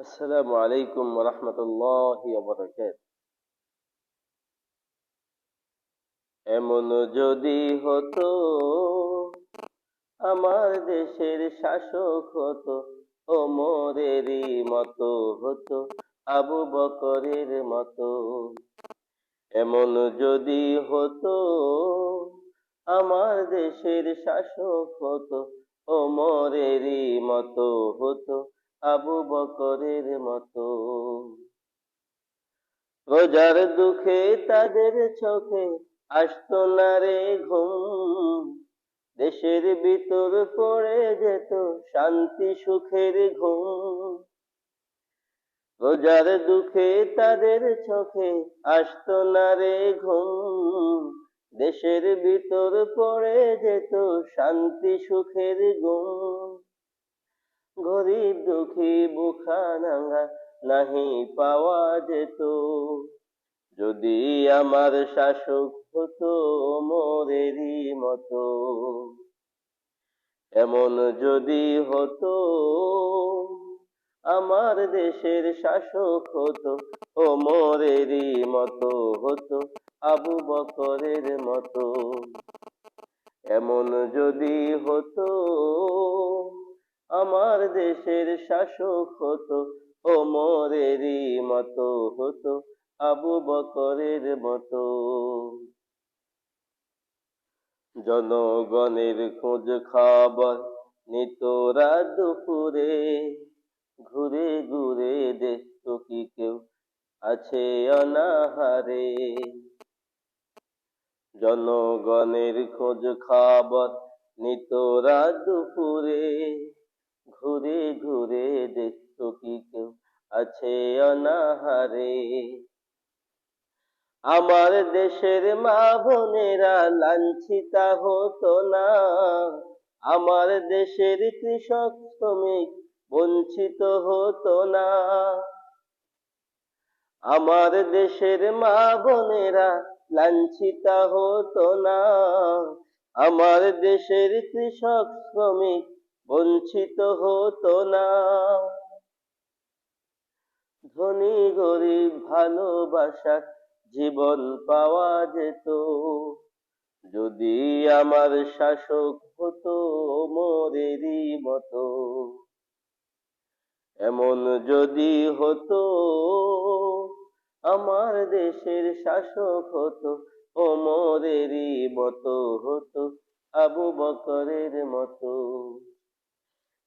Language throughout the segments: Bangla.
আসসালামু আলাইকুম রহমতুল্লাহ এমন যদি হতো, আমার দেশের শাসক হতো, ওমরেরই মতো হতো, আবু বকরের মতো। এমন যদি হতো, আমার দেশের শাসক হতো, ওমরেরই মতো হতো আবু বকরের মতো। রোজার দুঃখে তাদের চোখে আসতো না রে ঘুম। দেশের ভিতর পড়ে যেত শান্তি সুখের ঘুম। রোজার দুঃখে তাদের চোখে আসতো না রে ঘুম। দেশের ভিতর পড়ে যেত শান্তি সুখের ঘুম। গরিব দুঃখী বুখা নাঙ্গা নাহি পাওয়া যেত। যদি আমার শাসক হতো মোরেরই মতো, এমন যদি হতো, আমার দেশের শাসক হতো ও মোরেরই মতো হতো আবু বকরের মতো। এমন যদি হতো আমার দেশের শাসক হতো ও মোরেরই মতো হতো আবু বকরের মতো। জনগণের খোঁজ খবর নিতরা দুপুরে, ঘুরে ঘুরে দেখত কি কেউ আছে অনাহারে। জনগণের খোঁজ খবর নিতরা দুপুরে ঘুরে ঘুরে দেখত কি কেউ আছে অনাহারে? আমার দেশের মা বোনেরা লাঞ্ছিতা হতো না। আমার দেশের কৃষক শ্রমিক বঞ্চিত হতো না। আমার দেশের মা বোনেরা লাঞ্ছিতা হতো না। আমার দেশের কৃষক শ্রমিক বঞ্চিত হতো না। ধনী, গরিব, ভালোবাসা, জীবন পাওয়া যেত। যদি আমার শাসক হতো মোরেরই মতো, এমন যদি হতো, আমার দেশের শাসক হতো ও মোরেরই মতো হতো আবু বকরের মতো।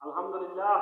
আলহামদুলিল্লাহ